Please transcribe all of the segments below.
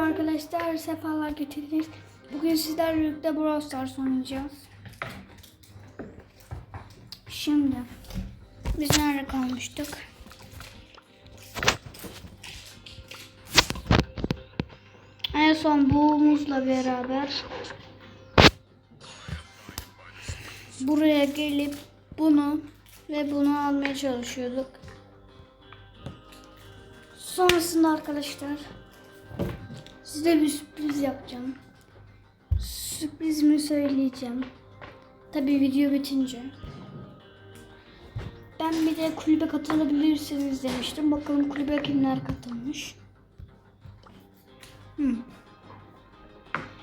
Merhaba arkadaşlar, sefalar getirdiniz. Bugün sizlerle birlikte Brawl Stars oynayacağız. Şimdi, biz nerede kalmıştık? En son buğumuzla beraber buraya gelip bunu ve bunu almaya çalışıyorduk. Sonrasında arkadaşlar size bir sürpriz yapacağım. Sürprizimi söyleyeceğim. Tabi video bitince. Ben bir de kulübe katılabilirsiniz demiştim. Bakalım kulübe kimler katılmış. Hmm.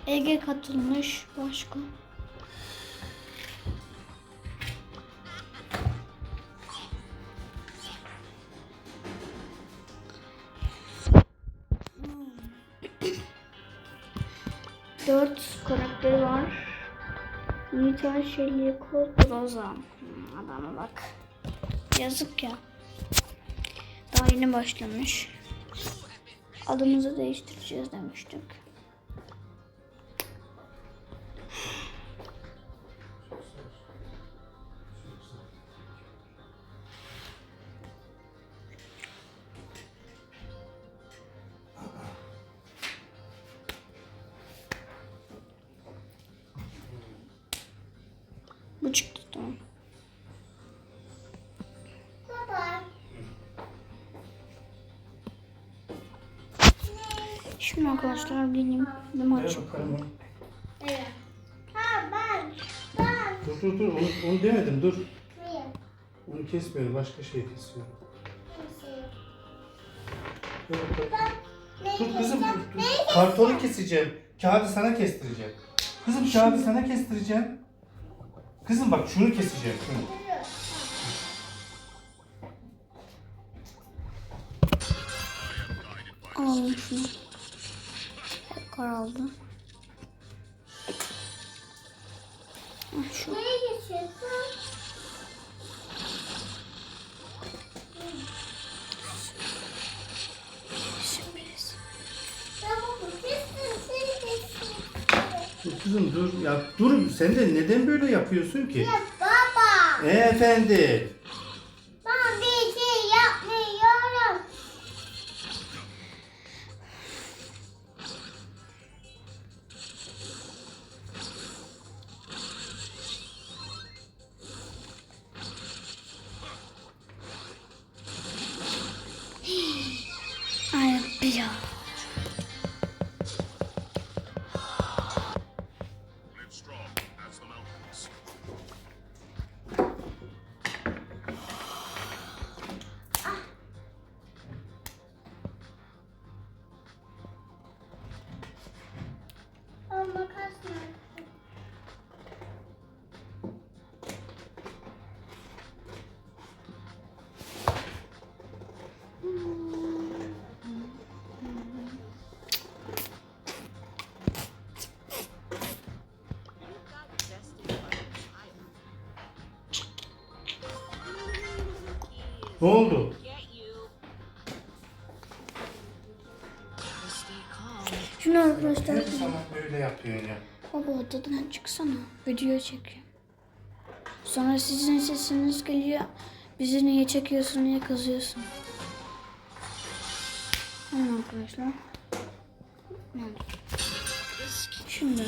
Ege katılmış. Başka. Nita, Shelly, Colt, Rosa. Hmm, Adama bak. Yazık ya. Daha yeni başlamış. Adımızı değiştireceğiz demiştik. Şimdi arkadaşlar benim bir maç. Evet. Ha ben. Ben. Dur dur dur onu, onu demedim dur. Hayır. Onu kesmiyorum başka şey kesiyorum. Ben neyi Dur kızım dur, dur. Kartonu keseceğim. Kağıdı sana kestireceğim. Kızım kağıdı sana kestireceğim. Kızım bak şunu keseceğim. Şunu. keseceğim? Seni kestim. Dur kızım dur. Ya dur sen de neden böyle yapıyorsun ki? Ya baba. Efendi. Ben Ne oldu? Şunu arkadaşlar. Hep sana böyle yapıyorsun ya. Baba odadan çıksana. Video çekiyor. Sonra sizin sesiniz geliyor. Bizi niye çekiyorsun, niye kızıyorsun? Tamam arkadaşlar. Şimdi.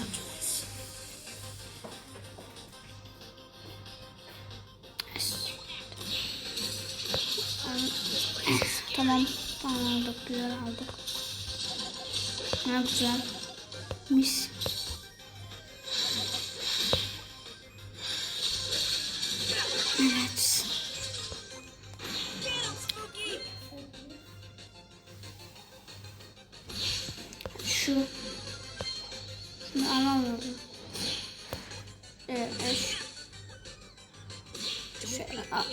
Tamam. Aldık. Güzel aldık. Ne güzel. Mis. Evet. Şu. Şunu alamıyorum. Evet. Şöyle al.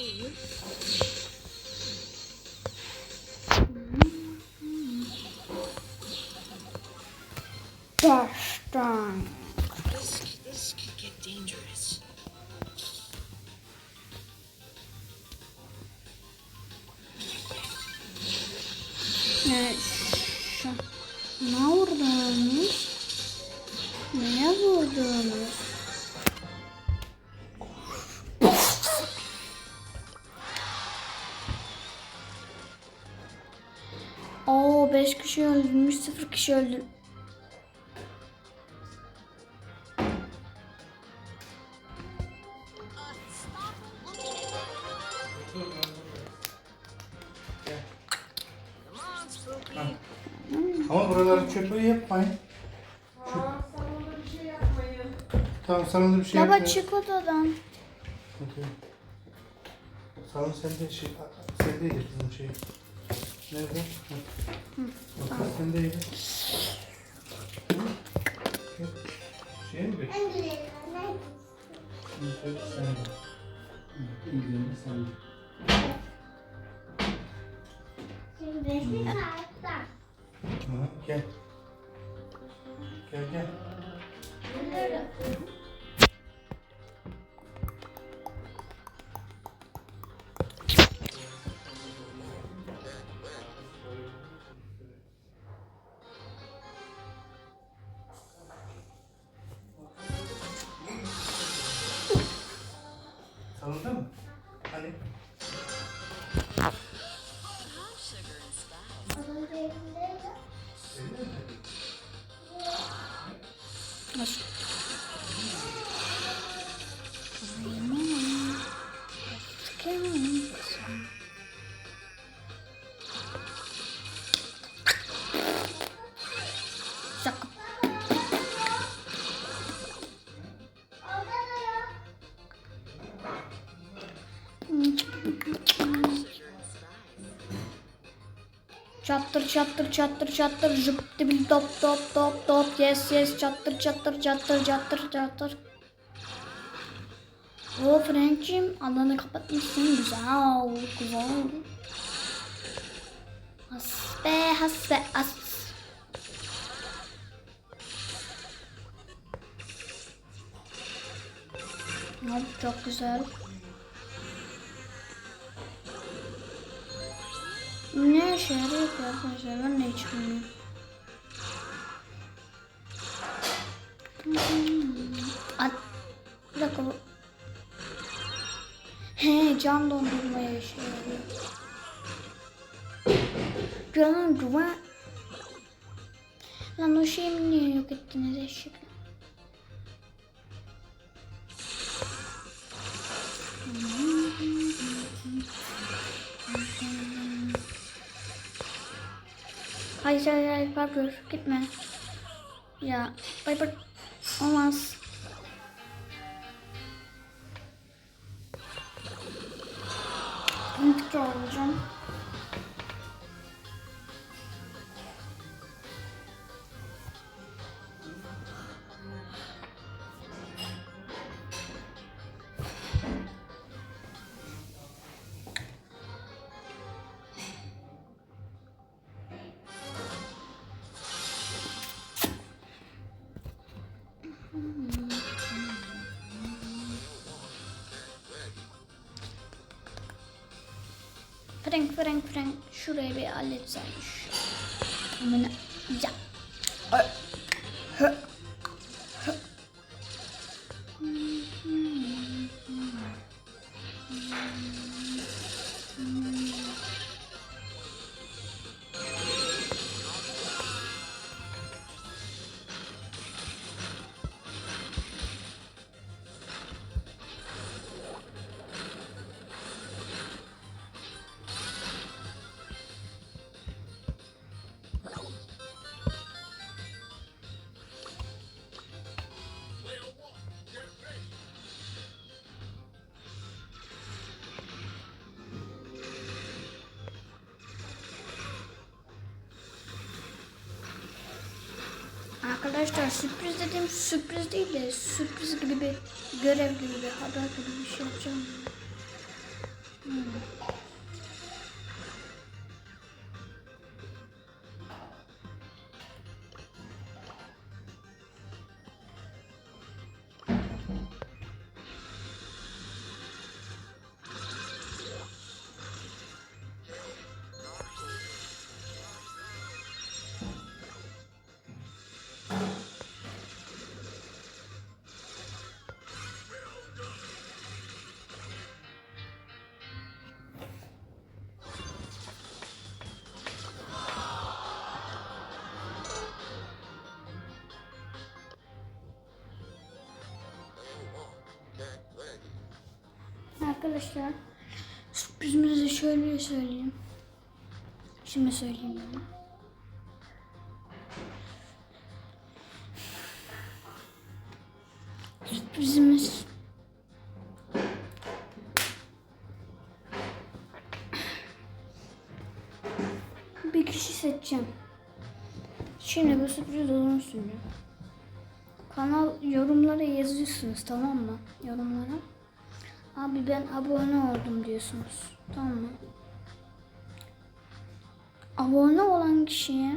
Baştan. This, this could get dangerous. Evet. Ne vurdu? vurdunuz? Neye vurdunuz? Oo 5 kişi öldürmüş 0 kişi öldür. Ama buraları çöpe yapmayın. Aa, sen ona bir şey yapmayın. Tamam sana da bir şey Baba yapmayın. çık odadan. Okey. Salon sende şey, sendeydi kızım şey. Nerede? Hı. Bak sendeydi. Hı? Şey mi bekliyorsun? En güzeli ben. Tabii sende. Hı, İlgilerini sende. Şimdi saatten. Gel. Gel gel. Çattır çattır çattır çattır jıp dibil top top top top yes yes çattır çattır çattır çattır çattır. O Frank'cim alanı kapatmışsın güzel güzel. Has be has be as. Hop, çok güzel. Ne işe yarıyor ki arkadaşlar? Ben de hiç. At. Bir dakika. He can dondurmaya işe yarıyor. Can dondurma. Lan o şeyimi niye yok ettiniz eşekler? Hayır hayır hayır Parkur gitme. Ya bay bay. Olmaz. Mutlu olacağım. Frank Frank Frank şurayı bir halletseymiş. Aman ya. Arkadaşlar sürpriz dediğim sürpriz değil de sürpriz gibi bir görev gibi bir haber gibi bir şey yapacağım. Hmm. Arkadaşlar sürprizimizi şöyle söyleyeyim. Şimdi söyleyeyim ben. Sürprizimiz bir kişi seçeceğim. Şimdi bu sürpriz olduğunu söyleyeceğim. Kanal yorumlara yazıyorsunuz tamam mı? Yorumlara. Abi ben abone oldum diyorsunuz. Tamam mı? Abone olan kişiye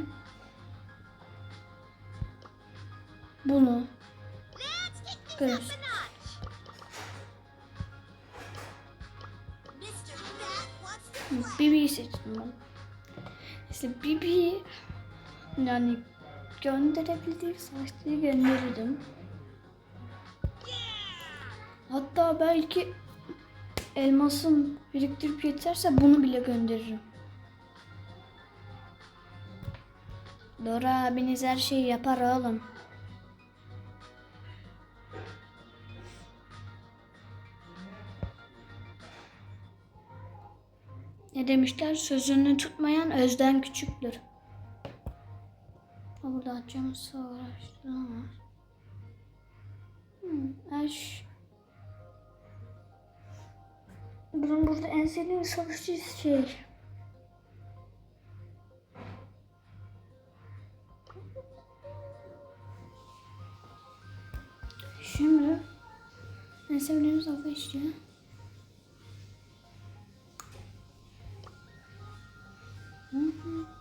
bunu görürsün. Mr. Bat wants to Bibi'yi seçtim ben. İşte Bibi'yi yani gönderebildiğim savaşçıyı gönderirdim. Hatta belki elmasım biriktirip yeterse bunu bile gönderirim. Dora abiniz her şeyi yapar oğlum. Ne demişler? Sözünü tutmayan özden küçüktür. Burada açacağımız savaşçılar var. Hmm. Benim burada en sevdiğim savaşçı şey. Şimdi en sevdiğim savaşçı. Sınav.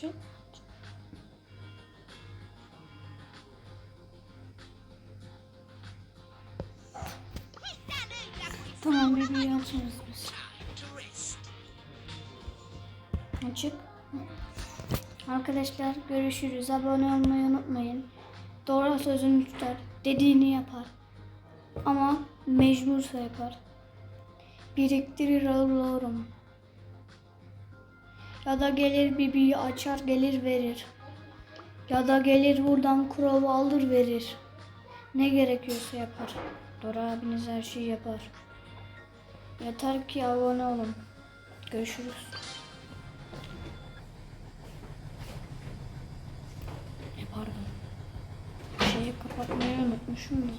Şu. Tamam bir yapsınız biz. Açık. Arkadaşlar görüşürüz. Abone olmayı unutmayın. Doğru sözünü tutar. Dediğini yapar. Ama mecbursa yapar. Biriktirir alırım. Ya da gelir bibiyi açar gelir verir. Ya da gelir buradan kurov alır verir. Ne gerekiyorsa yapar. Dora abiniz her şeyi yapar. Yeter ki abone olun. Görüşürüz. Ne pardon. Şeyi kapatmayı unutmuşum da.